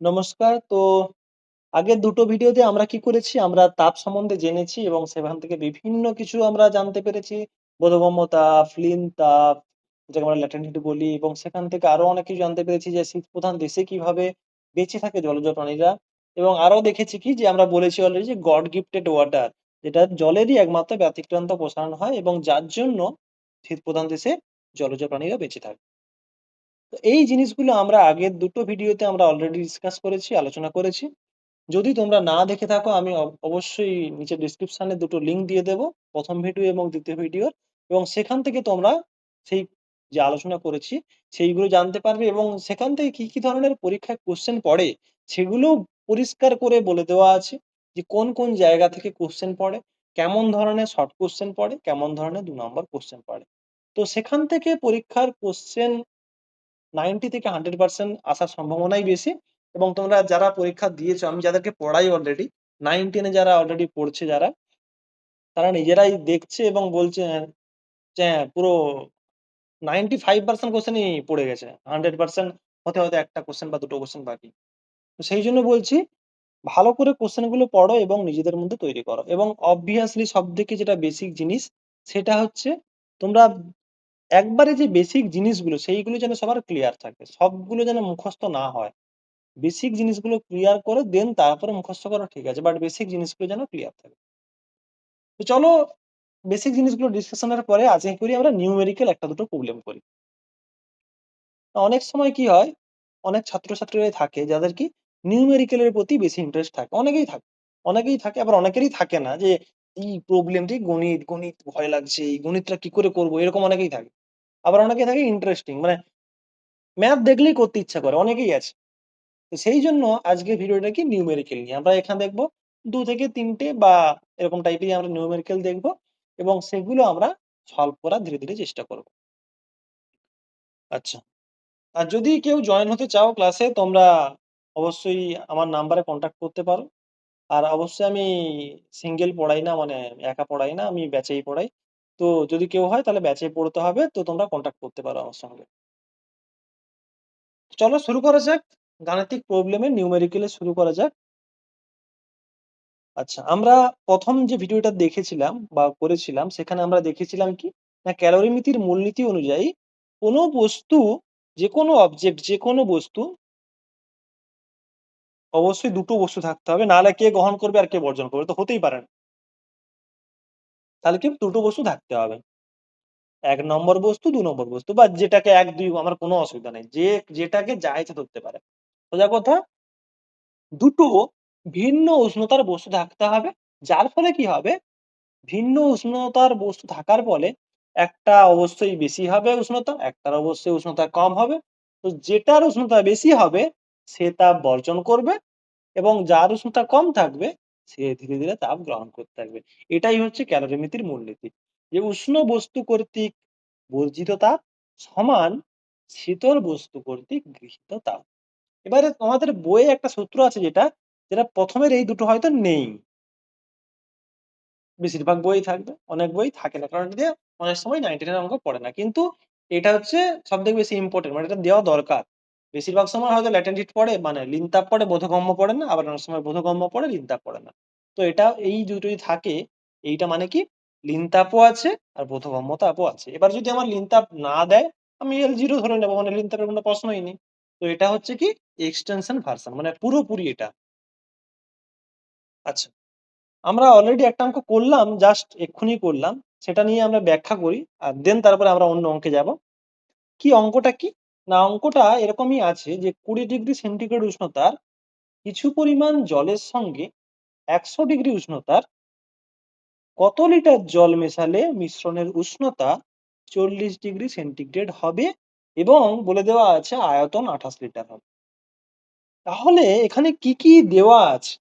নমস্কার। তো আগের দুটো ভিডিওতে আমরা কি করেছি? আমরা তাপ সম্বন্ধে জেনেছি এবং সেখান থেকে বিভিন্ন কিছু আমরা জানতে পেরেছি। বোধগম্য তাপ, ফ্লিন তাপ, যেটাকে আমরা ল্যাটেন্ট বলি এবং সেখান থেকে আরও অনেক কিছু জানতে পেরেছি যে শীত প্রধান দেশে কীভাবে বেঁচে থাকে জলজ প্রাণীরা এবং আরও দেখেছি কি যে আমরা বলেছি অলরেডি যে গড গিফটেড ওয়াটার যেটা জলেরই একমাত্র ব্যতিক্রান্ত প্রসারণ হয় এবং যার জন্য শীত প্রধান দেশে জলজ প্রাণীরা বেঁচে থাকে। তো এই জিনিসগুলো আমরা আগের দুটো ভিডিওতে আমরা অলরেডি ডিসকাস করেছি, আলোচনা করেছি। যদি তোমরা না দেখে থাকো আমি অব অবশ্যই নিচে ডেসক্রিপশনে দুটো লিঙ্ক দিয়ে দেব। প্রথম ভিডিও এবং দ্বিতীয় ভিডিওর এবং সেখান থেকে তোমরা সেই যে আলোচনা করেছি সেইগুলো জানতে পারবে এবং সেখান থেকে কি, কি ধরনের পরীক্ষায় কোশ্চেন পড়ে সেগুলোও পরিষ্কার করে বলে দেওয়া আছে যে কোন, কোন জায়গা থেকে কোশ্চেন পড়ে, কেমন ধরনের শর্ট কোশ্চেন পড়ে, কেমন ধরনের দু নম্বর কোশ্চেন পড়ে। তো সেখান থেকে পরীক্ষার কোয়েশ্চেন 90 থেকে 100% আসার সম্ভাবনাই বেশি এবং তোমরা যারা পরীক্ষা দিয়েছ আমি যাদেরকে পড়াই অলরেডি 9, 10 এ যারা অলরেডি পড়ছে যারা, তারা নিজেরাই দেখছে এবং বলছে যে হ্যাঁ, পুরো 95% কোয়েশ্চেনই পড়ে গেছে। 100% হতে হয়তো ১ টা কোয়েশ্চেন বা ২ টো কোয়েশ্চেন বাকি। তো সেই জন্য বলছি ভালো করে কোশ্চেনগুলো পড়ো এবং নিজেদের মধ্যে তৈরি করো এবং অবভিয়াসলি সব সবথেকে যেটা বেসিক জিনিস সেটা হচ্ছে তোমরা একবারে যে বেসিক জিনিসগুলো সেইগুলো যেন সবার ক্লিয়ার থাকে। সবগুলো যেন মুখস্থ না হয়। বেসিক জিনিসগুলো ক্লিয়ার করে দেন তারপরে মুখস্থ করা ঠিক আছে। বাট বেসিক জিনিসগুলো যেন ক্লিয়ার থাকে। তো চলো বেসিক জিনিসগুলো ডিসকাশন এর পরে আজকে করি আমরা নিউমেরিক্যাল একটা দুটো প্রবলেম করি। অনেক সময় কি হয়, অনেক ছাত্রছাত্রীরাই থাকে যাদের কি নিউমেরিক্যাল এর প্রতি বেশি ইন্টারেস্ট থাকে। অনেকেই থাকে। অনেকেই থাকে আবার অনেকেরই থাকে না যে এই প্রবলেমটি গণিত, গণিত ভয় লাগছে, এই গণিতটা কি করে করব? এরকম অনেকেই থাকে। আবার অনেকে থাকে ইন্টারেস্টিং মানে ম্যাথ দেখলেই করতে ইচ্ছা করে, অনেকেই আছে। তো সেই জন্য আজকে ভিডিওটা কি নিউমেরিক্যাল নিয়ে। আমরা এখানে দেখব দু থেকে তিনটে বা এরকম টাইপেরই আমরা নিউমেরিক্যাল দেখব এবং সেগুলো আমরা সলভ করার ধীরে, ধীরে চেষ্টা করব। আচ্ছা। আর যদি কেউ জয়েন হতে চাও ক্লাসে তোমরা অবশ্যই আমার নাম্বারে কনট্যাক্ট করতে পারো। আর অবশ্যই আমি সিঙ্গেল পড়াই না মানে একা পড়াই না, আমি ব্যাচেই পড়াই। তো যদি কেউ হয় তাহলে ব্যাচে পড়তে হবে তো তোমরা কন্ট্যাক্ট করতে পারো আমার সঙ্গে। চলো শুরু করা যাক। গাণিতিক প্রবলেমে নিউমেরিক্যাল শুরু করা যাক। আচ্ছা, আমরা প্রথম যে ভিডিওটা দেখেছিলাম বা করেছিলাম সেখানে আমরা দেখেছিলাম কি? না ক্যালোরিমিতির মূলনীতি অনুযায়ী কোনো বস্তু যে কোনো অবজেক্ট যে কোনো বস্তু অবশ্যই দুটো বস্তু থাকতে হবে। নাহলে কে গ্রহণ করবে আর কে বর্জন করবে? তো হতেই পারে না। তাহলে কি দুটো বস্তু থাকতে হবে। এক নম্বর বস্তু, দু নম্বর বস্তু বা যেটাকে ১, ২ আমার কোনো অসুবিধা নেই। যে যেটাকে যা ইচ্ছা ধরতে পারে। সোজা কথা দুটো ভিন্ন উষ্ণতার বস্তু থাকতে হবে। যার ফলে কি হবে? ভিন্ন উষ্ণতার বস্তু থাকার ফলে একটা অবশ্যই বেশি হবে উষ্ণতা, একটার অবশ্যই উষ্ণতা কম হবে। তো যেটার উষ্ণতা বেশি হবে সে তাপ বর্জন করবে এবং যার উষ্ণতা কম থাকবে সে ধীরে, ধীরে তাপ গ্রহণ করতে থাকবে। এটাই হচ্ছে ক্যালোরিমিতির মূলনীতি। যে উষ্ণ বস্তু কর্তৃক বর্জিত তাপ সমান শীতল বস্তু কর্তৃক গৃহীত তাপ। এবারে তোমাদের বইয়ে একটা সূত্র আছে যেটা, যেটা প্রথমের এই দুটো হয়তো নেই। বেশিরভাগ বই থাকবে। অনেক বই থাকে না। কারণ এটা দিয়ে অনেক সময় 9, 10 এর অঙ্ক পড়ে না। কিন্তু এটা হচ্ছে সব থেকে বেশি ইম্পোর্টেন্ট মানে এটা দেওয়া দরকার। বেশিরভাগ সময় হয়তো ল্যাটেন্ট হিট পড়ে মানে লিন তাপ পড়ে, বোধগম্য পড়ে না। আবার অনেক সময় বোধগম্য পড়ে, লিন তাপ পড়ে না। তো এটা এই দুটোই থাকে। এইটা মানে কি? লিন তাপও আছে আর বোধগম্য তাপও আছে। এবার যদি আমার লিন তাপ না দেয়, আমি L0 ধরে নেব মানে লিন তাপের কোনো প্রশ্নই নেই। তো এটা হচ্ছে কি? এক্সটেনশন ভার্সন মানে পুরোপুরি এটা। আচ্ছা। আমরা অলরেডি একটা অঙ্ক করলাম জাস্ট এক্ষুনি করলাম। সেটা নিয়ে আমরা ব্যাখ্যা করি। আর দেন তারপরে আমরা অন্য অঙ্কে যাব। কি অঙ্কটা কি? না অঙ্কটা এরকমই আছে যে ২০ ডিগ্রি সেন্টিগ্রেড উষ্ণতার কিছু পরিমাণ জলের সঙ্গে ১০০ ডিগ্রি উষ্ণতার কত লিটার জল মেশালে মিশ্রণের উষ্ণতা ৪০ ডিগ্রি সেন্টিগ্রেড হবে এবং বলে দেওয়া আছে আয়তন ২৮ লিটার হবে। তাহলে এখানে কি, কি দেওয়া আছে?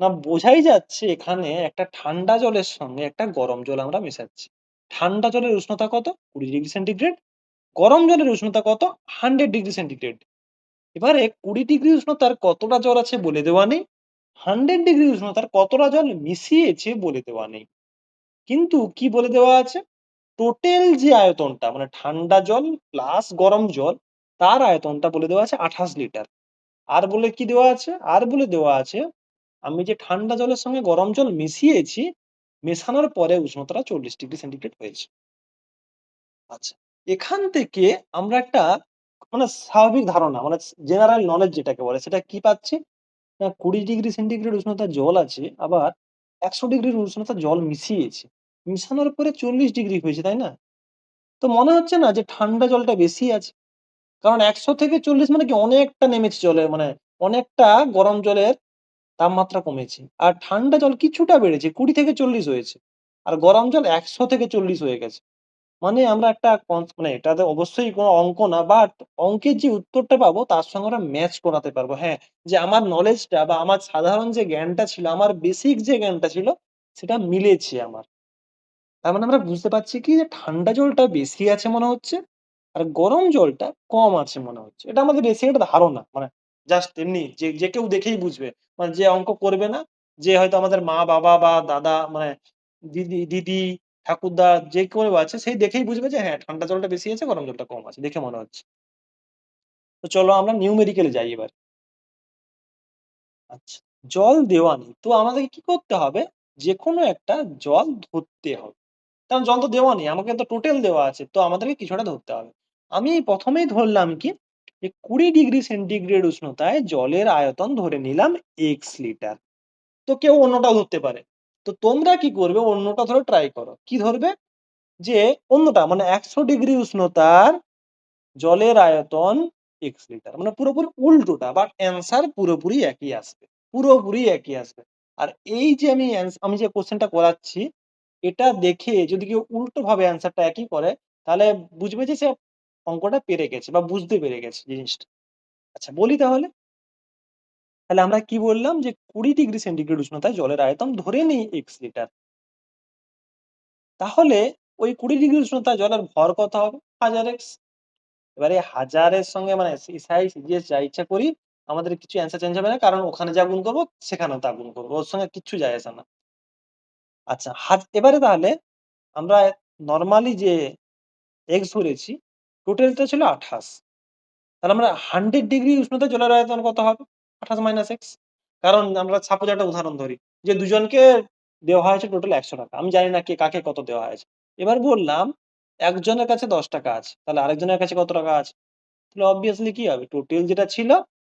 না বোঝাই যাচ্ছে এখানে একটা ঠান্ডা জলের সঙ্গে একটা গরম জল আমরা মেশাচ্ছি। ঠান্ডা জলের উষ্ণতা কত? ২০ ডিগ্রি সেন্টিগ্রেড। গরম জলের উষ্ণতা কত? 100 ডিগ্রি সেন্টিগ্রেড। এবারে ২০ ডিগ্রি উষ্ণতার কতটা জল আছে বলে দেওয়া নেই। 100 ডিগ্রি উষ্ণতার কতটা জল মিশিয়েছে বলে দেওয়া নেই। কিন্তু কি বলে দেওয়া আছে? টোটাল যে আয়তনটা মানে ঠান্ডা জল প্লাস গরম জল তার আয়তনটা বলে দেওয়া আছে ২৮ লিটার। আর বলে কি দেওয়া আছে? আর বলে দেওয়া আছে, আমি যে ঠান্ডা জলের সঙ্গে গরম জল মিশিয়েছি, মেশানোর পরে উষ্ণতাটা ৪০ ডিগ্রি সেন্টিগ্রেড হয়েছে। আচ্ছা, এখান থেকে আমরা একটা মানে স্বাভাবিক ধারণা মানে জেনারেল নলেজ যেটাকে বলে সেটা কি পাচ্ছি? না ২০ ডিগ্রি সেন্টিগ্রেড উষ্ণতার জল আছে, আবার ১০০ ডিগ্রির উষ্ণতার জল মিশিয়েছে মিশানোর পরে ৪০ ডিগ্রি হয়েছে, তাই না? তো মনে হচ্ছে না যে ঠান্ডা জলটা বেশি আছে? কারণ ১০০ থেকে ৪০ মানে কি অনেকটা নেমেছে জলের মানে অনেকটা গরম জলের তাপমাত্রা কমেছে। আর ঠান্ডা জল কিছুটা বেড়েছে ২০ থেকে ৪০ হয়েছে। আর গরম জল ১০০ থেকে ৪০ হয়ে গেছে। মানে আমরা একটা মানে এটাতে অবশ্যই কোনো অঙ্ক না বাট অঙ্কের যে উত্তরটা পাবো তার সঙ্গে আমরা ম্যাচ করাতে পারব। হ্যাঁ, যে আমার নলেজটা বা আমার সাধারণ যে জ্ঞানটা ছিল, আমার বেসিক যে জ্ঞানটা ছিল সেটা মিলেছে আমার। তার মানে আমরা বুঝতে পারছি কি যে ঠান্ডা জলটা বেশি আছে মনে হচ্ছে, আর গরম জলটা কম আছে মনে হচ্ছে। এটা আমাদের বেসিক একটা ধারণা। মানে জাস্ট এমনি যে, যে কেউ দেখেই বুঝবে। মানে যে অঙ্ক করবে না, যে হয়তো আমাদের মা-বাবা বা দাদা মানে দিদি দিদি, ঠাকুরদা যে কেউ আছে সেই দেখেই বুঝবে যে হ্যাঁ, ঠান্ডা জলটা বেশি আছে, গরম জলটা কম আছে। দেখে মনে হচ্ছে। তো চলো আমরা নিউমেরিক্যাল এ যাই এবার। আচ্ছা, জল দেওয়া নেই। তো আমাদেরকে কি করতে হবে? যেকোনো একটা জল ধরতে হবে। কারণ জল তো দেওয়া নেই। আমাকে তো টোটাল দেওয়া আছে। তো আমাদেরকে কিছুটা ধরতে হবে। আমি প্রথমেই ধরলাম কি? যে ২০ ডিগ্রি সেন্টিগ্রেড উষ্ণতায় জলের আয়তন ধরে নিলাম x লিটার। তো কেউ অন্যটাও ধরতে পারে। তো তোমরা কি করবে? অন্যটা ধরো ট্রাই করো। কি ধরবে? যে অন্যটা মানে ১০০ ডিগ্রি উষ্ণতার জলের আয়তন এক্স লিটার। মানে পুরোপুরি উল্টোটা বাট অ্যান্সার পুরোপুরি একই আসবে। পুরোপুরি একই আসবে। আর এই যে আমি আমি যে কোয়েশ্চেনটা করাচ্ছি, এটা দেখে যদি কেউ উল্টোভাবে অ্যান্সারটা একই করে, তাহলে বুঝবে যে সে অঙ্কটা পেরে গেছে বা বুঝতে পেরে গেছে জিনিসটা। আচ্ছা বলি তাহলে? তাহলে আমরা কি বললাম? যে ২০ ডিগ্রি সেন্টিগ্রেড উষ্ণতায় জলের আয়তন ধরে নিই এক্স লিটার। তাহলে ওই ২০ ডিগ্রি উষ্ণতায় জলের ভর কত হবে? 1000x এবারে হাজারের সঙ্গে মানে যা ইচ্ছা করি, আমাদের কিছু অ্যান্সার চেঞ্জ হবে না। কারণ ওখানে যা গুণ করব সেখানেও তা গুণ করব ওর সঙ্গে কিচ্ছু যায় আসে না। আচ্ছা এবারে তাহলে আমরা নরমালি যে x ধরেছি, টোটালটা ছিল ২৮। তাহলে আমরা 100 ডিগ্রি উষ্ণতা জলের আয়তন কত হবে? ২৮ - x কারণ আমরা সাপোজ একটা উদাহরণ ধরি, যে দুজনকে দেওয়া হয়েছে টোটাল ৳১০০ আমি জানি না কে, কাকে কত দেওয়া হয়েছে। এবার বললাম, একজনের কাছে ৳১০ আছে। তাহলে আরেকজনের কাছে কত টাকা আছে? তাহলে অবভিয়াসলি কি হবে? টোটাল যেটা ছিল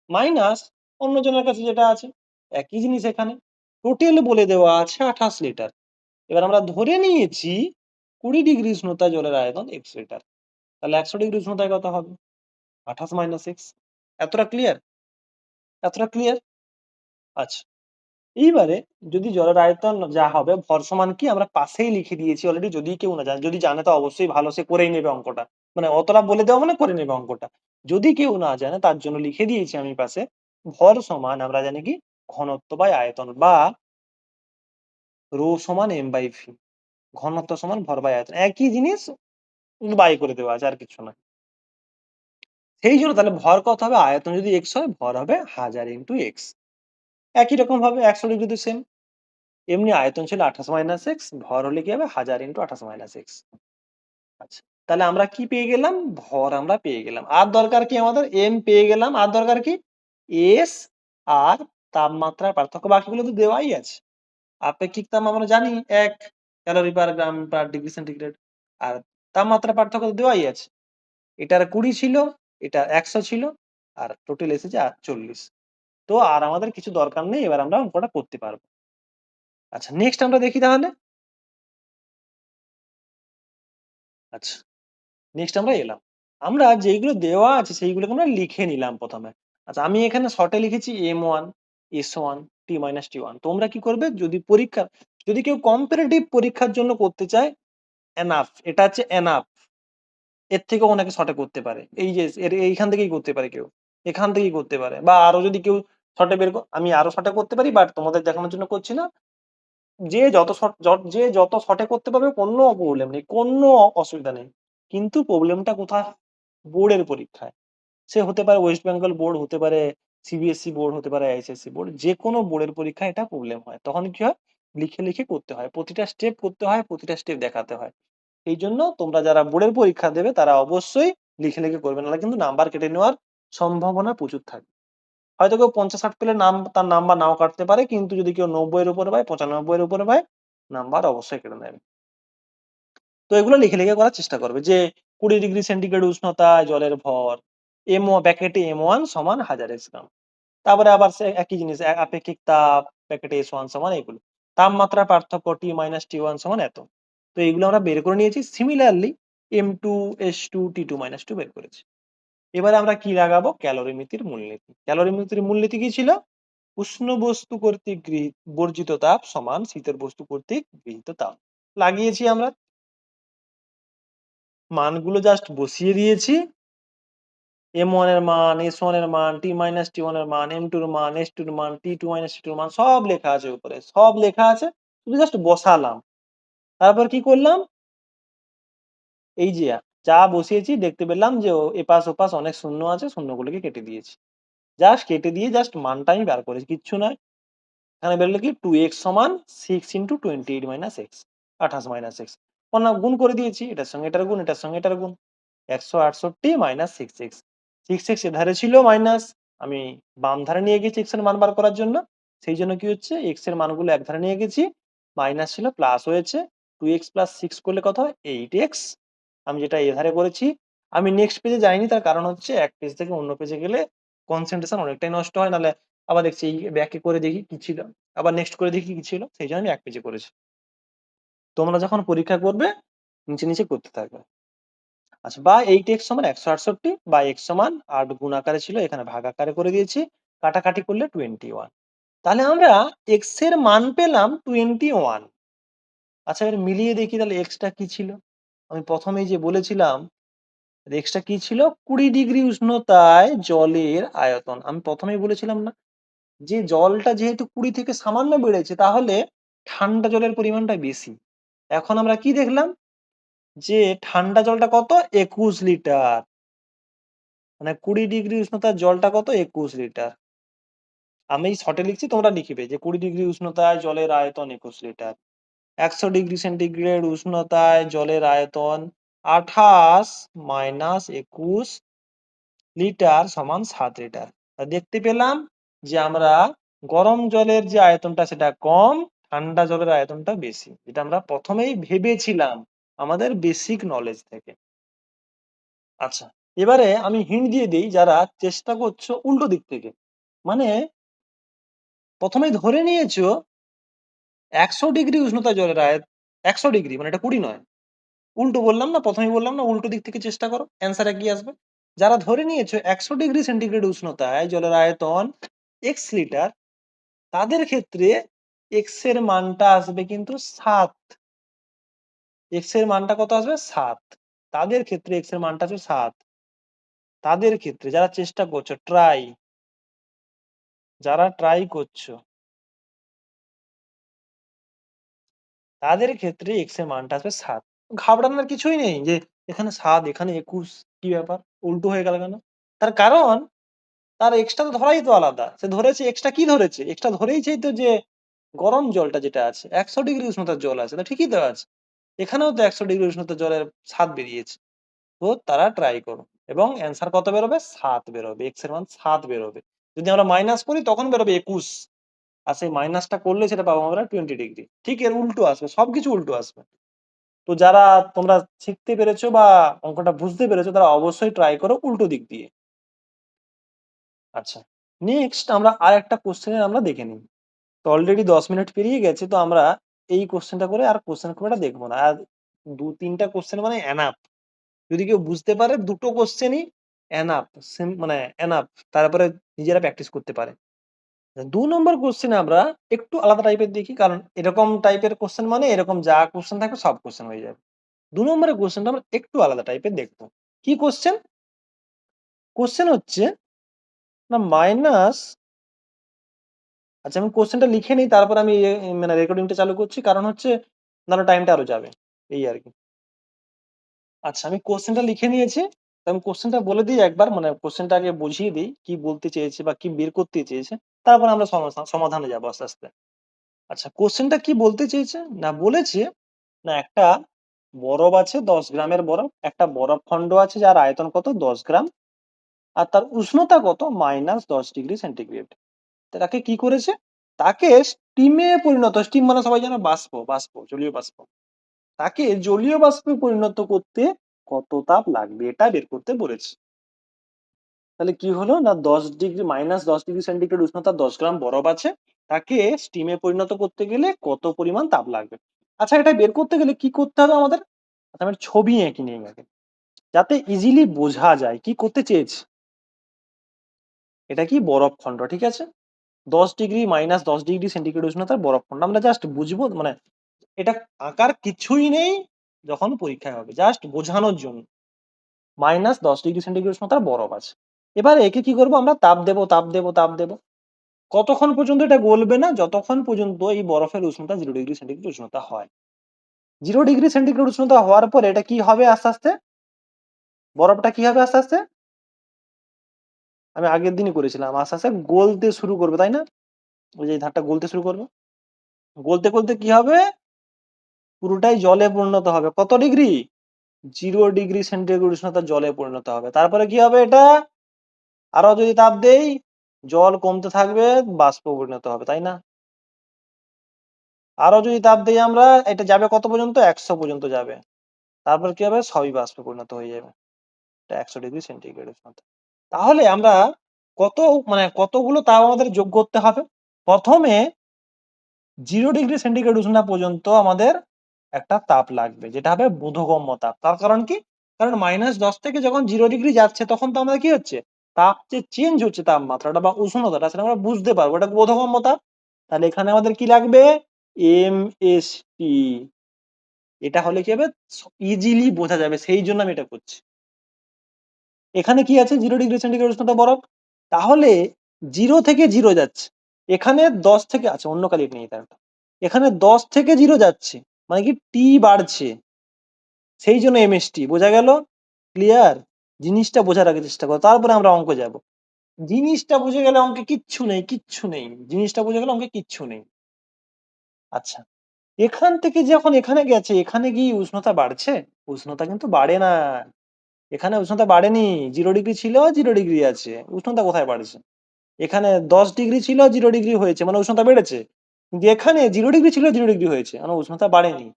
মাইনাস অন্যজনের কাছে যেটা আছে। একই জিনিস এখানে। টোটাল বলে দেওয়া আছে ২৮ লিটার। এবার আমরা ধরে নিয়েছি ২০ ডিগ্রি উষ্ণতা জলের আয়তন x লিটার। তাহলে ১০০ ডিগ্রি উষ্ণতায় কত হবে? ২৮ - x এতটা ক্লিয়ার? এতটা ক্লিয়ার? আচ্ছা। এইবারে যদি জলের আয়তন যা হবে, ভর সমান কি আমরা পাশেই লিখে দিয়েছি অলরেডি যদি কেউ না জানে। যদি জানে তো অবশ্যই ভালো সে করেই নেবে অঙ্কটা। মানে অতটা বলে দেওয়া মানে করে নেবে অঙ্কটা। যদি কেউ না জানে, তার জন্য লিখে দিয়েছি আমি পাশে, ভর সমান আমরা জানি কি ঘনত্ব বাই আয়তন বা রো সমান m/v ঘনত্ব সমান ভর বাই আয়তন। একই জিনিস বাই করে দেওয়া আছে, আর কিছু না। সেই জন্য তাহলে ভর কত হবে? আয়তন যদি এক্স হয় ভর হবে হাজার ইন্টু এক্স একই রকম ভাবে ১০০ ডিগ্রিতে সেম। এমনি আয়তন ছিল ২৮ - এক্স ভর হলে কি হবে? হাজার ইন্টু ২৮ - x আচ্ছা। তাহলে আমরা কি পেয়ে গেলাম? ভর আমরা পেয়ে গেলাম। আর দরকার কি আমাদের? এম পেয়ে গেলাম। আর দরকার কি? এস আর তাপমাত্রার পার্থক্য। বাকিগুলো তো দেওয়াই আছে। আপেক্ষিক তাপ আমরা জানি এক calorie per gram per degree centigrade. আর তাপমাত্রার পার্থক্য তো দেওয়াই আছে। এটার ২০ ছিল, এটার ১০০ ছিল আর টোটাল এসেছে আ ৪০। তো আর আমাদের কিছু দরকার নেই। এবার আমরা অঙ্কটা করতে পারব আচ্ছা নেক্সট আমরা দেখি তাহলে। আচ্ছা। নেক্সট আমরা এলাম। আমরা যেইগুলো দেওয়া আছে সেইগুলোকে আমরা লিখে নিলাম প্রথমে আচ্ছা আমি এখানে শর্টে লিখেছি M one S one T minus T one তোমরা কি করবে? যদি পরীক্ষা, যদি কেউ কম্পারেটিভ পরীক্ষার জন্য করতে চায় এনাফ এটা হচ্ছে এনাফ। এর থেকেও অনেকে শর্টে করতে পারে। এই যে এর এইখান থেকেই করতে পারে কেউ। এখান থেকেই করতে পারে বা আরও যদি কেউ শর্টে বের আমি আরও শর্টে করতে পারি বাট তোমাদের দেখানোর জন্য করছি না। যে যত শর্ট যে যত শর্টে করতে পারবে কোনো প্রবলেম নেই। কোনো অসুবিধা নেই। কিন্তু প্রবলেমটা কোথায়? বোর্ডের পরীক্ষায়। সে হতে পারে ওয়েস্ট বেঙ্গল বোর্ড, হতে পারে সিবিএসসি বোর্ড, হতে পারে আইসিএসসি বোর্ড। যে কোনো বোর্ডের পরীক্ষায় এটা প্রবলেম হয়। তখন কি হয়? লিখে, লিখে করতে হয়। প্রতিটা স্টেপ করতে হয়, প্রতিটা স্টেপ দেখাতে হয়। এইজন্য তোমরা যারা বোর্ডের পরীক্ষা দেবে তারা অবশ্যই লিখে, লিখে করবে। নাহলে কিন্তু নাম্বার কেটে নেওয়ার সম্ভাবনা প্রচুর থাকে। হয়তো কেউ পঞ্চাশ ষাট পেলে নাম তার নাম্বার নাও কাটতে পারে কিন্তু যদি কেউ নব্বই এর উপরে পায় পঁচানব্বই এর উপরে পায় নাম্বার অবশ্যই কেটে নেবে তো এগুলো লিখে লিখে করার চেষ্টা করবে যে কুড়ি ডিগ্রি সেন্টিগ্রেড উষ্ণতায় জলের ভর এম প্যাকেটে এম ওয়ান সমান হাজার এক্স গ্রাম তারপরে আবার একই জিনিস আপেক্ষিক তাপ প্যাকেটে এস ওয়ান সমান এগুলো তাপমাত্রা পার্থক্য টি মাইনাস টি ওয়ান সমান এত তো এগুলো আমরা বের করে নিয়েছি। Similarly M two S two T two minus two বের করেছি। এবারে আমরা কি লাগাবো? ক্যালোরিমিতির মূলনীতি। ক্যালোরিমিতির মূলনীতি কি ছিল? উষ্ণ বস্তু কর্তৃক গৃহীত বর্জিত তাপ সমান শীতের বস্তু কর্তৃক গৃহীত তাপ। লাগিয়েছি আমরা। মানগুলো জাস্ট বসিয়ে দিয়েছি। এম ওয়ানের মান এস ওয়ানের মান টি মাইনাস টি ওয়ানের মান এম টুর মান এস টুর মান টি টু মাইনাস টি টুর মান, সব লেখা আছে উপরে। সব লেখা আছে। শুধু জাস্ট বসালাম। তারপর কি করলাম? এই যে যা বসিয়েছি, দেখতে পেলাম যে এপাশ ওপাশ অনেক শূন্য আছে, শূন্যগুলোকে কেটে দিয়েছি। জাস্ট কেটে দিয়ে জাস্ট মানটা আমি বার করেছি, কিচ্ছু নয়। এখানে বেরোলো কি? টু এক্স সমান six into twenty eight minus X আঠাশ মাইনাস এক্স গুণ করে দিয়েছি, এটার সঙ্গে এটার গুণ, এটার সঙ্গে এটার গুণ। একশো আটষট্টি minus six X six X এধারে ছিল মাইনাস আমি বাম ধারে নিয়ে গেছি এক্সের মান বার করার জন্য। সেই জন্য কি হচ্ছে? এক্সের মানগুলো এক ধারে নিয়ে গেছি। মাইনাস ছিল প্লাস হয়েছে। টু এক্স প্লাস সিক্স করলে কত হয়? এইট এক্স আমি যেটা এধারে করেছি, আমি নেক্সট পেজে যাইনি, তার কারণ হচ্ছে এক পেজ থেকে অন্য পেজে গেলে কনসেন্ট্রেশন অনেকটাই নষ্ট হয়, নাহলে আবার দেখছি এই ব্যাকে করে দেখি কি ছিল, আবার নেক্সট করে দেখি কি ছিল, সেই জন্য আমি এক পেজে করেছি। তোমরা যখন পরীক্ষা করবে, নিচে নিচে করতে থাকবে। আচ্ছা বা এইট এক্স সমান একশো আটষট্টি, বা এক্স সমান আট গুণ আকারে ছিল, এখানে ভাগ আকারে করে দিয়েছি, কাটাকাটি করলে টোয়েন্টি ওয়ান তাহলে আমরা এক্সের মান পেলাম টোয়েন্টি ওয়ান আচ্ছা এবার মিলিয়ে দেখি তাহলে এক্সটা কি ছিল? আমি প্রথমেই যে বলেছিলাম এক্সটা কি ছিল? কুড়ি ডিগ্রি উষ্ণতায় জলের আয়তন। আমি প্রথমেই বলেছিলাম না যে জলটা যেহেতু কুড়ি থেকে সামান্য বেড়েছে, তাহলে ঠান্ডা জলের পরিমাণটা বেশি। এখন আমরা কি দেখলাম? যে ঠান্ডা জলটা কত? একুশ লিটার। মানে কুড়ি ডিগ্রি উষ্ণতার জলটা কত? একুশ লিটার। আমি শর্টে লিখছি, তোমরা লিখবে যে কুড়ি ডিগ্রি উষ্ণতায় জলের আয়তন একুশ লিটার। একশো ডিগ্রি সেন্টিগ্রেড উষ্ণতায় জলের আয়তন আঠাশ মাইনাস একুশ লিটার সমান সাত লিটার। দেখতে পেলাম যে আমরা গরম জলের যে আয়তনটা সেটা কম, ঠান্ডা জলের আয়তনটা বেশি। যেটা আমরা প্রথমেই ভেবেছিলাম আমাদের বেসিক নলেজ থেকে। আচ্ছা এবারে আমি হিন্ট দিয়ে দিই যারা চেষ্টা করছ উল্টো দিক থেকে। মানে প্রথমেই ধরে নিয়েছো একশো ডিগ্রি উষ্ণতা জলের আয়ত একশো ডিগ্রি মানে এটা কুড়ি নয়। উল্টো বললাম না, প্রথমেই বললাম না, উল্টো দিক থেকে চেষ্টা করো অ্যান্সার কি আসবে। যারা ধরে নিয়েছো একশো ডিগ্রি সেন্টিগ্রেড উষ্ণতায় জলের আয়তন এক্স লিটার, তাদের ক্ষেত্রে এক্সের মানটা আসবে কিন্তু সাত। এক্সের মানটা কত আসবে? সাত। তাদের ক্ষেত্রে এক্সের মানটা আসবে সাত। তাদের ক্ষেত্রে যারা চেষ্টা করছ ট্রাই যারা ট্রাই করছ তাদের ক্ষেত্রে এক্সের মানটা আসবে সাত। ঘাবড়ানোর কিছুই নেই যে, এখানে সাত, এখানে একুশ, কি ব্যাপার? উল্টো হয়ে গেল কেন? তার কারণ, তার এক্সটা তো ধরাই তো আলাদা। সে ধরেছে এক্সটা কি ধরেছে? এক্সটা ধরেইছে তো যে, গরম জলটা যেটা আছে, একশো ডিগ্রি উষ্ণতার জল আছে, তা ঠিকই তো আছে। এখানেও তো একশো ডিগ্রি উষ্ণতার জলের স্বাদ বেরিয়েছে। তো তারা ট্রাই করো। এবং অ্যান্সার কত বেরোবে? সাত বেরোবে। এক্সের মান সাত বেরোবে। যদি আমরা মাইনাস করি, তখন বেরোবে একুশ। আর সেই মাইনাসটা করলে সেটা পাবো আমরা টোয়েন্টি ডিগ্রি ঠিক এর উল্টো আসবে, সবকিছু উল্টো আসবে। তো যারা তোমরা শিখতে পেরেছ বা অঙ্কটা বুঝতে পেরেছ, তারা অবশ্যই ট্রাই করো উল্টো দিক দিয়ে। আচ্ছা নেক্সট আমরা আর একটা কোশ্চেনের আমরা দেখে নিই। তো অলরেডি দশ মিনিট পেরিয়ে গেছে, তো আমরা এই কোশ্চেনটা করে আর কোশ্চেন খুব একটা দেখব না। আর দু, তিনটা কোশ্চেন মানে এনাফ যদি কেউ বুঝতে পারে, দুটো কোশ্চেনই এনাফ মানে এনাফ তারপরে নিজেরা প্র্যাকটিস করতে পারে। দু নম্বর কোশ্চেনে আমরা একটু আলাদা টাইপের দেখি, কারণ এরকম টাইপের কোশ্চেন মানে এরকম যা কোশ্চেন থাকবে সব কোশ্চেন হয়ে যাবে। দু নম্বরের কোশ্চেনটা আমরা একটু আলাদা টাইপের দেখব। কি কোশ্চেন কোশ্চেন হচ্ছে না মাইনাস আচ্ছা আমি কোশ্চেনটা লিখে নিই, তারপর আমি মানে রেকর্ডিংটা চালু করছি, কারণ হচ্ছে নাহলে টাইমটা আরও যাবে, এই আর কি। আচ্ছা আমি কোশ্চেনটা লিখে নিয়েছি আমি কোশ্চেনটা বলে দিই একবার মানে কোশ্চেনটা আগে বুঝিয়ে দিই, কি বলতে চেয়েছে বা কি বের করতে চেয়েছে, তারপর আমরা সমাধান- যাব আস্তে আস্তে। আচ্ছা কোশ্চেনটা কি বলতে চেয়েছে? না, বলেছে, না, একটা বরফ আছে দশ গ্রামের বরফ, একটা বরফ খণ্ড আছে যার আয়তন কত? দশ গ্রাম। আর তার উষ্ণতা কত? মাইনাস দশ ডিগ্রি সেন্টিগ্রেড। তাকে কি করেছে? তাকে স্টিমে পরিণত, স্টিম মানে সবাই জানে বাষ্প বাষ্প, জলীয় বাষ্প। তাকে জলীয় বাষ্পে পরিণত করতে কত তাপ লাগবে এটা বের করতে বলেছে। তাহলে কি হলো? না দশ ডিগ্রি মাইনাস দশ ডিগ্রি সেন্টিগ্রেড উষ্ণতা দশ গ্রাম বরফ আছে তাকে স্টিমে পরিণত করতে গেলে কত পরিমাণ তাপ লাগবে? আচ্ছা এটা বের করতে গেলে কি করতে হবে আমাদের? আচ্ছা, আমি ছবি এঁকে নিয়ে গেছে যাতে ইজিলি বোঝা যায় কি করতে চেয়েছে। এটা কি বরফ খণ্ড ঠিক আছে? দশ ডিগ্রি মাইনাস দশ ডিগ্রি সেন্টিগ্রেড উষ্ণতার বরফ খণ্ড আমরা জাস্ট বুঝব মানে এটা আঁকার কিছুই নেই যখন পরীক্ষায় হবে জাস্ট বোঝানোর জন্য। মাইনাস দশ ডিগ্রি সেন্টিগ্রেড উষ্ণতার বরফ আছে। এবার একে কি করব আমরা? তাপ দেবো তাপ দেবো তাপ দেবো। কতক্ষণ পর্যন্ত এটা গলবে না? যতক্ষণ পর্যন্ত এই বরফের উষ্ণতা জিরো ডিগ্রি সেন্টিগ্রেড উষ্ণতা হয়। জিরো ডিগ্রি সেন্টিগ্রেড উষ্ণতা হওয়ার পরে এটা কি হবে আস্তে আস্তে? বরফটা কি হবে আস্তে আস্তে? আমি আগের দিনই করেছিলাম। আস্তে আস্তে গলতে শুরু করবে, তাই না? ওই যে ধারটা গলতে শুরু করবে। গলতে গলতে কি হবে? পুরোটাই জলে পরিণত হবে। কত ডিগ্রি? জিরো ডিগ্রি সেন্টিগ্রেড উষ্ণতা জলে পরিণত হবে। তারপরে কি হবে এটা? আরও যদি তাপ দেই, জল কমতে থাকবে, বাষ্প পরিণত হবে, তাই না? আরও যদি তাপ দিই আমরা, এটা যাবে কত পর্যন্ত? একশো পর্যন্ত যাবে। তারপর কি হবে? সবই বাষ্পে পরিণত হয়ে যাবে। একশো ডিগ্রি সেন্টিগ্রেড উষ্ণতা। তাহলে আমরা কত মানে কতগুলো তাপ আমাদের যোগ করতে হবে? প্রথমে জিরো ডিগ্রি সেন্টিগ্রেড উষ্ণতা পর্যন্ত আমাদের একটা তাপ লাগবে, যেটা হবে বোধগম্য তাপ। তার কারণ কি? কারণ মাইনাস দশ থেকে যখন জিরো ডিগ্রি যাচ্ছে, তখন তো আমাদের কি হচ্ছে? তাপ যে চেঞ্জ হচ্ছে তাপমাত্রাটা বা উষ্ণতাটা, সেটা আমরা বুঝতে পারব। এটা বোধগম্য তাপ? তাহলে এখানে আমাদের কি লাগবে? এম এস টি এটা হলে কি হবে? ইজিলি বোঝা যাবে। সেই জন্য আমি এটা করছি। এখানে কি আছে? জিরো ডিগ্রি সেন্টিগ্রেড উষ্ণতা বরফ। তাহলে জিরো থেকে জিরো যাচ্ছে। এখানে দশ থেকে আচ্ছা অন্য কালিট নেই তার এখানে দশ থেকে জিরো যাচ্ছে। মানে কি টি বাড়ছে। সেই জন্য এমএসটি বোঝা গেল? ক্লিয়ার জিনিসটা বোঝার আগে চেষ্টা করো। তারপরে আমরা অঙ্ক যাব। জিনিসটা বুঝে গেলে অঙ্কে কিচ্ছু নেই কিচ্ছু নেই। জিনিসটা বুঝে গেলে অঙ্কে কিচ্ছু নেই। আচ্ছা। এখান থেকে যখন এখানে গেছে, এখানে কি উষ্ণতা বাড়ছে? উষ্ণতা কিন্তু বাড়ে না। এখানে উষ্ণতা বাড়েনি। জিরো ডিগ্রি ছিল জিরো ডিগ্রি আছে। উষ্ণতা কোথায় বাড়ছে? এখানে দশ ডিগ্রি ছিল জিরো ডিগ্রি হয়েছে। মানে উষ্ণতা বেড়েছে। কিন্তু এখানে জিরো ডিগ্রি ছিল জিরো ডিগ্রি হয়েছে। মানে উষ্ণতা বাড়েনি।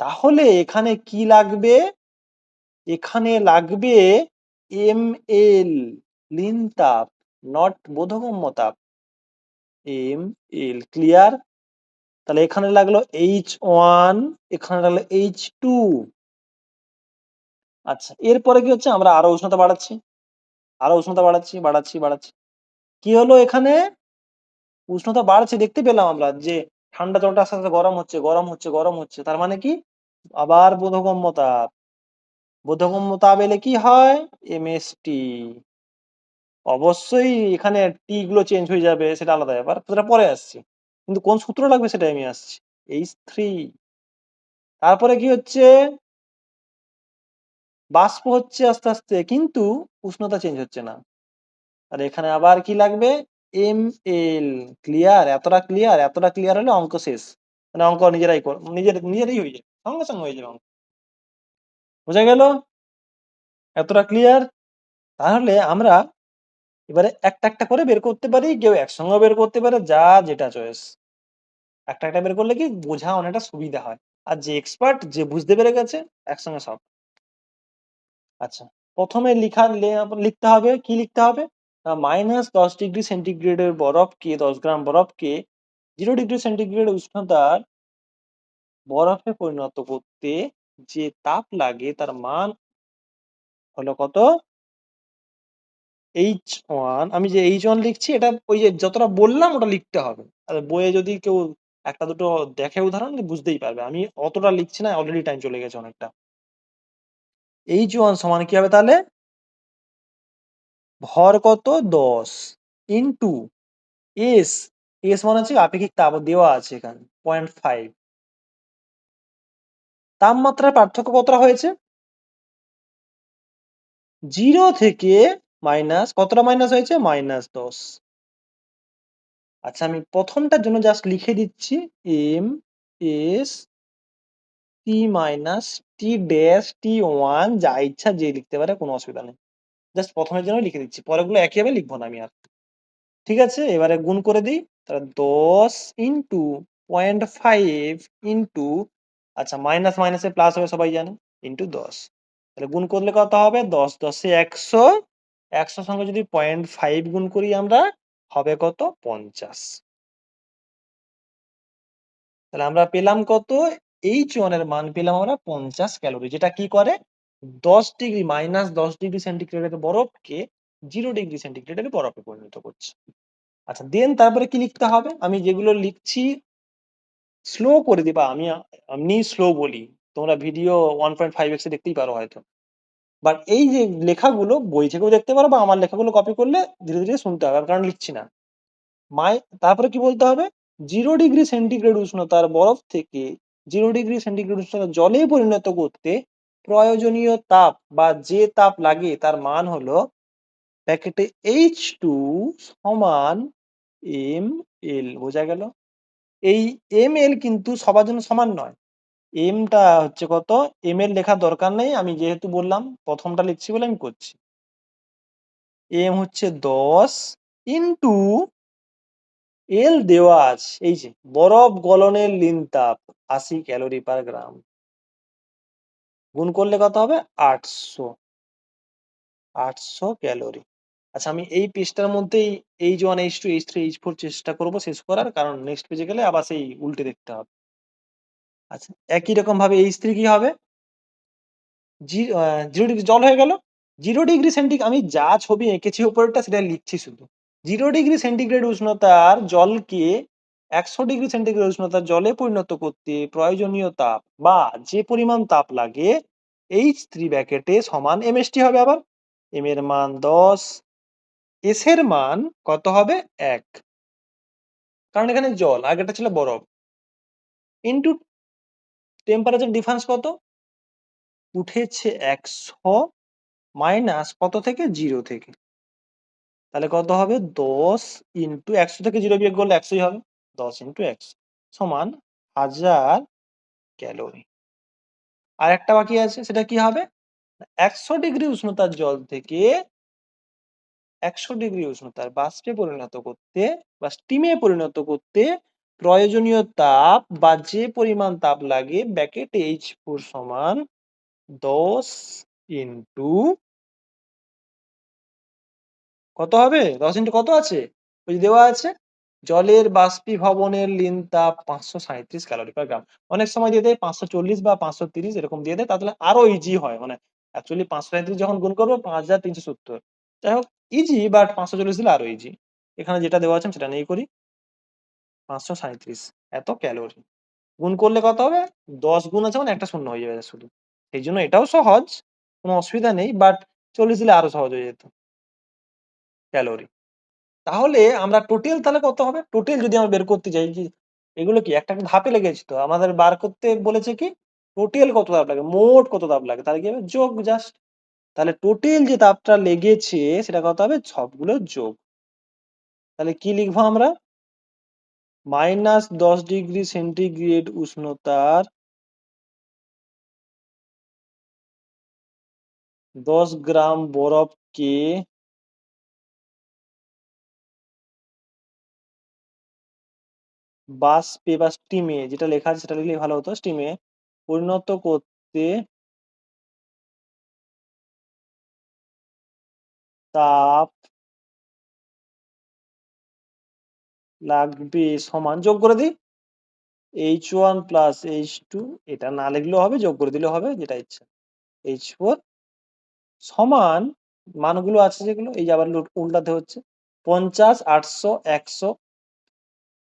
তাহলে এখানে কি লাগবে? এখানে লাগবে এম এল লিন তাপ নট বোধগম্য তাপ এম এল ক্লিয়ার তাহলে এখানে লাগল এইচ ওয়ান এখানে লাগল এইচ টু আচ্ছা এরপরে কি হচ্ছে? আমরা আরও উষ্ণতা বাড়াচ্ছি। আরও উষ্ণতা বাড়াচ্ছি বাড়াচ্ছি বাড়াচ্ছি। কি হলো এখানে? উষ্ণতা বাড়ছে দেখতে পেলাম আমরা যে ঠান্ডা জলটা আস্তে আস্তে গরম হচ্ছে গরম হচ্ছে গরম হচ্ছে। তার মানে কি? আবার বোধগম্য তাপ বোধগম্য তাপ এলে কি হয় এমএসটি অবশ্যই এখানে টি গুলো চেঞ্জ হয়ে যাবে, সেটা আলাদা ব্যাপার। সেটা পরে আসছি। কিন্তু কোন সূত্র লাগবে সেটা আমি আসছি। এইচ থ্রি তারপরে কি হচ্ছে? বাষ্প হচ্ছে আস্তে আস্তে, কিন্তু উষ্ণতা চেঞ্জ হচ্ছে না। আর এখানে আবার কি লাগবে? এম এল ক্লিয়ার এতটা ক্লিয়ার এতটা ক্লিয়ার হলে অঙ্ক শেষ। মানে অঙ্ক নিজেরাই নিজের, নিজেরাই হয়ে যাবে, সঙ্গে সঙ্গে হয়ে যাবে অঙ্ক। বোঝা গেল? এতটা ক্লিয়ার তাহলে আমরা এবারে একটা একটা করে বের করতে পারি, কেউ একসঙ্গে বের করতে পারে, যা যেটা চয়েস একটা একটা বের করলে কি বোঝা অনেকটা সুবিধা হয়। আর যে এক্সপার্ট যে বুঝতে পেরে গেছে, একসঙ্গে সব। আচ্ছা প্রথমে লিখা, লিখতে হবে, কি লিখতে হবে? মাইনাস দশ ডিগ্রি সেন্টিগ্রেডের বরফকে দশ গ্রাম বরফকে জিরো ডিগ্রি সেন্টিগ্রেড উষ্ণতার বরফে পরিণত করতে যে তাপ লাগে, তার মান হলো কত? এইচ ওয়ান আমি যে এইচ ওয়ান লিখছি, এটা ওই যে যতটা বললাম ওটা লিখতে হবে। আর বইয়ে যদি কেউ একটা দুটো দেখে উদাহরণ বুঝতেই পারবে। আমি অতটা লিখছি না অলরেডি টাইম চলে গেছে অনেকটা। এইচ ওয়ান সমান কি হবে তাহলে? ভর কত? দশ ইন্টু এস এস মানে হচ্ছে আপেক্ষিক তাপ দেওয়া আছে এখানে পয়েন্ট ফাইভ তাপমাত্রার পার্থক্য কতটা হয়েছে? জিরো থেকে মাইনাস কতটা মাইনাস হয়েছে? মাইনাস দশ। আচ্ছা আমি প্রথমটার জন্য জাস্ট লিখে দিচ্ছি M S T minus T dash T one যা ইচ্ছা যে লিখতে পারে, কোনো অসুবিধা নেই। জাস্ট প্রথমের জন্য লিখে দিচ্ছি, পরেরগুলো একইভাবে লিখব না আমি আর। ঠিক আছে? এবারে গুণ করে দিই, তাহলে দশ ইন্টু পয়েন্ট ফাইভ ইন্টু আচ্ছা মাইনাস মাইনাসে প্লাস হবে সবাই জানে, ইন্টু দশ। তাহলে গুণ করলে কত হবে? দশ, দশে একশো, একশোর সঙ্গে যদি পয়েন্ট ফাইভ গুণ করি আমরা, হবে কত? পঞ্চাশ। তাহলে আমরা পেলাম কত? এইচ ওয়ানের মান পেলাম আমরা পঞ্চাশ ক্যালোরি, যেটা কি করে? দশ ডিগ্রি মাইনাস দশ ডিগ্রি সেন্টিগ্রেডের বরফকে জিরো ডিগ্রি সেন্টিগ্রেডের বরফে পরিণত করছে। আচ্ছা দেন তারপরে কি লিখতে হবে? আমি যেগুলো লিখছি স্লো করে দিবা, আমি আমি স্লো বলি। তোমরা ভিডিও ওয়ান পয়েন্ট ফাইভ এক্সে দেখতেই পারো হয়তো। বাট এই যে লেখাগুলো, বই থেকেও দেখতে পারো বা আমার লেখাগুলো কপি করলে ধীরে ধীরে শুনতে হবে কারণ লিখছি না। মাই তারপরে কি বলতে হবে? জিরো ডিগ্রি সেন্টিগ্রেড উষ্ণতার বরফ থেকে জিরো ডিগ্রি সেন্টিগ্রেড উষ্ণতা জলে পরিণত করতে প্রয়োজনীয় তাপ বা যে তাপ লাগে তার মান হলো প্যাকেটে এইচ টু সমান এম এল বোঝা গেল? এই এম এল কিন্তু সবার জন্য সমান নয়। এমটা হচ্ছে কত? এম এল লেখার দরকার নেই, আমি যেহেতু বললাম, প্রথমটা লিখছি বলে আমি করছি। এম হচ্ছে দশ ইন্টু এল দেওয়া আছে, এই যে, বরফ গলনের লিন তাপ, আশি ক্যালোরি পার গ্রাম গুণ করলে কত হবে? আটশো। আটশো ক্যালোরি। আচ্ছা আমি এই পেজটার মধ্যেই H one H two H three H four চেষ্টা করব শেষ করার, কারণ নেক্সট পেজে গেলে আবার সেই উল্টে দেখতে হবে। আচ্ছা একই রকম ভাবে এইচ থ্রি কি হবে? জিরো ডিগ্রি জল হয়ে গেল? জিরো ডিগ্রি সেন্টিগ্রেড আমি যা ছবি এঁকেছি উপরেরটা সেটা লিখছি শুধু। জিরো ডিগ্রি সেন্টিগ্রেড উষ্ণতার জলকে একশো ডিগ্রি সেন্টিগ্রেড উষ্ণতা জলে পরিণত করতে প্রয়োজনীয় তাপ বা যে পরিমাণ তাপ লাগে এইচ থ্রি ব্যাকেটে সমান এমএসটি হবে আবার। এম এর মান দশ এস এর মান কত হবে? এক। কারণ এখানে জল আগেটা ছিল বরফ। ইন্টু টেম্পারেচার ডিফারেন্স কত? উঠেছে একশো মাইনাস কত থেকে? জিরো থেকে। তাহলে কত হবে? দশ ইন্টু একশো থেকে জিরো বিয়োগ করলে একশোই হবে। দশ ইন্টু এক্স সমান হাজার ক্যালোরি। আর একটা বাকি আছে, সেটা কি হবে? একশো ডিগ্রি উষ্ণতার জল থেকে একশো ডিগ্রি উষ্ণতার বাষ্পে পরিণত করতে বা স্টিমে পরিণত করতে প্রয়োজনীয় তাপ বা যে পরিমাণ তাপ লাগে ব্যাকেট এইচ ফোর সমান দশ ইন্টু কত হবে? দশ ইন্টু কত আছে? ওই দেওয়া আছে জলের বাষ্পীভবনের লিন তাপ পাঁচশো সাঁত্রিশ ক্যালোরি পার গ্রাম অনেক সময় দিয়ে দেয় পাঁচশো চল্লিশ বা পাঁচশো তিরিশ এরকম দিয়ে দেয়, তাহলে আরও ইজি হয়। মানে অ্যাকচুয়ালি পাঁচশো সাঁত্রিশ যখন গুণ করব পাঁচ হাজার তিনশো সত্তর। যাই হোক ইজি বাট পাঁচশো চল্লিশ দিলে আরও ইজি এখানে যেটা দেওয়া আছে সেটা নিয়েই করি। পাঁচশো সাঁত্রিশ এত ক্যালোরি। গুণ করলে কত হবে? দশ গুণ আছে মানে একটা শূন্য হয়ে যাবে শুধু। এই জন্য এটাও সহজ, কোনো অসুবিধা নেই বাট চল্লিশ দিলে আরও সহজ হয়ে যেত। ক্যালোরি। তাহলে আমরা টোটাল তাহলে কত হবে? টোটাল যদি আমরা বের করতে যে এগুলো কি? একটা ধাপে লেগেছে তো। আমাদের বার করতে বলেছে কি? টোটাল কত তাপ লাগে? মোট কত তাপ লাগে? তাহলে কি হবে? যোগ জাস্ট তাহলে টোটাল যে তাপটা লেগেছে, সেটা কত হবে? সবগুলো যোগ। তাহলে কি লিখব আমরা? মাইনাস দশ ডিগ্রি সেন্টিগ্রেড উষ্ণতার দশ গ্রাম বরফকে বাষ্পে বা স্টিমে যেটা লেখা আছে সেটা লিখলে ভালো হতো স্টিমে পরিণত করতে তাপ লাগবে সমান, যোগ করে দিই? H one plus H two এটা না লিখলেও হবে, যোগ করে দিলেও হবে, যেটা ইচ্ছা। এইচ ফোর সমান মানগুলো আছে যেগুলো, এই যে আবার উল্টাতে হচ্ছে, পঞ্চাশ, আটশো, একশো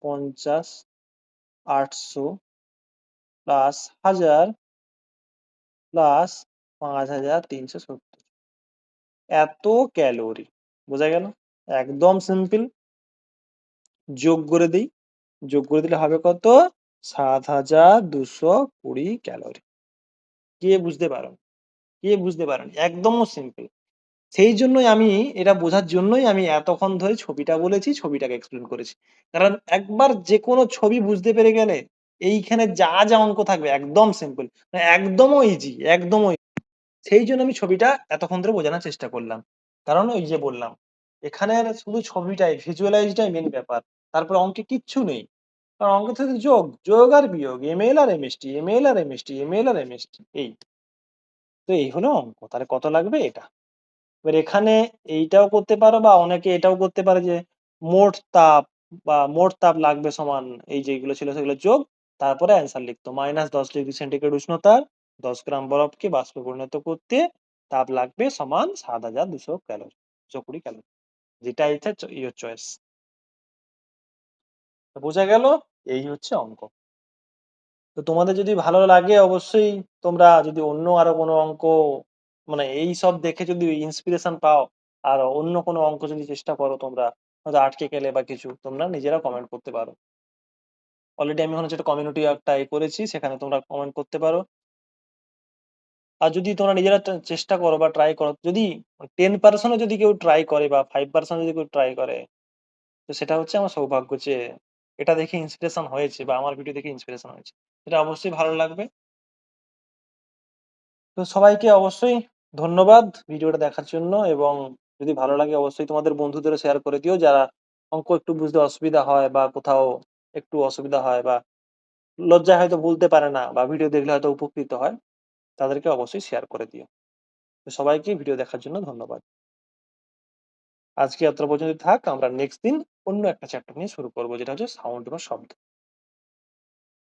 পঞ্চাশ আটশো প্লাস হাজার প্লাস পাঁচ হাজার তিনশো সত্তর। এত ক্যালোরি, বোঝা গেল? একদম সিম্পল। যোগ করে দিই। যোগ করে দিলে হবে কত? সাত হাজার দুশো কুড়ি ক্যালোরি। কে বুঝতে পারেন কে বুঝতে পারেন একদম সিম্পল। সেই জন্যই আমি এটা বোঝার জন্যই আমি এতক্ষণ ধরে ছবিটা বলেছি ছবিটাকে এক্সপ্লেন করেছি কারণ একবার যে কোনো ছবি বুঝতে পেরে গেলে এইখানে যা যা অঙ্ক থাকবে একদম সিম্পল একদমও ইজি একদমও সেই জন্য আমি ছবিটা এতক্ষণ ধরে বোঝানোর চেষ্টা করলাম কারণ ওই যে বললাম, এখানের শুধু ছবিটাই visualize টাই মেইন ব্যাপার। তারপরে অঙ্কে কিচ্ছু নেই। কারণ অঙ্কে শুধু যোগ, যোগ আর বিয়োগ, ML আর এম ML আর এম এল আর MST এই। তো এই হলো অঙ্ক। তাহলে কত লাগবে? এটা। এবার এখানে এইটাও করতে পারো বা অনেকে এটাও করতে পারে যে মোট তাপ বা মোট তাপ লাগবে সমান এই যেগুলো ছিল সেগুলো যোগ, তারপরে অ্যান্সার লিখতো। -১০ ডিগ্রি সেন্টিগ্রেড উষ্ণতার ১০ গ্রাম বরফকে বাষ্পে পরিণত করতে তাপ লাগবে সমান ৭২০০ ক্যালোরি, ২২০ ক্যালোরি। যেটা ইচ্ছা চ your choice বোঝা গেল? এই হচ্ছে অঙ্ক। তো তোমাদের যদি ভালো লাগে অবশ্যই তোমরা যদি অন্য আরও কোনো অঙ্ক মানে এইসব দেখে যদি ইন্সপিরেশন পাও আর অন্য কোনো অঙ্ক যদি চেষ্টা করো তোমরা হয়তো আটকে গেলে বা কিছু তোমরা নিজেরা কমেন্ট করতে পারো। অলরেডি আমি হচ্ছে একটা কমিউনিটি একটা এ করেছি সেখানে তোমরা কমেন্ট করতে পারো। আর যদি তোমরা নিজেরা চেষ্টা করো বা ট্রাই করো, যদি 10% ও যদি কেউ ট্রাই করে বা 5% যদি কেউ ট্রাই করে, তো সেটা হচ্ছে আমার সৌভাগ্য যে এটা দেখে ইন্সপিরেশন হয়েছে বা আমার ভিডিও দেখে ইন্সপিরেশন হয়েছে। এটা অবশ্যই ভালো লাগবে। তো সবাইকে অবশ্যই ধন্যবাদ ভিডিওটা দেখার জন্য এবং যদি ভালো লাগে অবশ্যই তোমাদের বন্ধুদেরও শেয়ার করে দিও যারা অঙ্ক একটু বুঝতে অসুবিধা হয় বা কোথাও একটু অসুবিধা হয় বা লজ্জায় হয়তো বলতে পারে না বা ভিডিও দেখলে হয়তো উপকৃত হয়, তাদেরকে অবশ্যই শেয়ার করে দিও। সবাইকে ভিডিও দেখার জন্য ধন্যবাদ। আজকে এত পর্যন্ত থাক। আমরা নেক্সট দিন অন্য একটা চ্যাপ্টার নিয়ে শুরু করব যেটা হচ্ছে সাউন্ড বা শব্দ।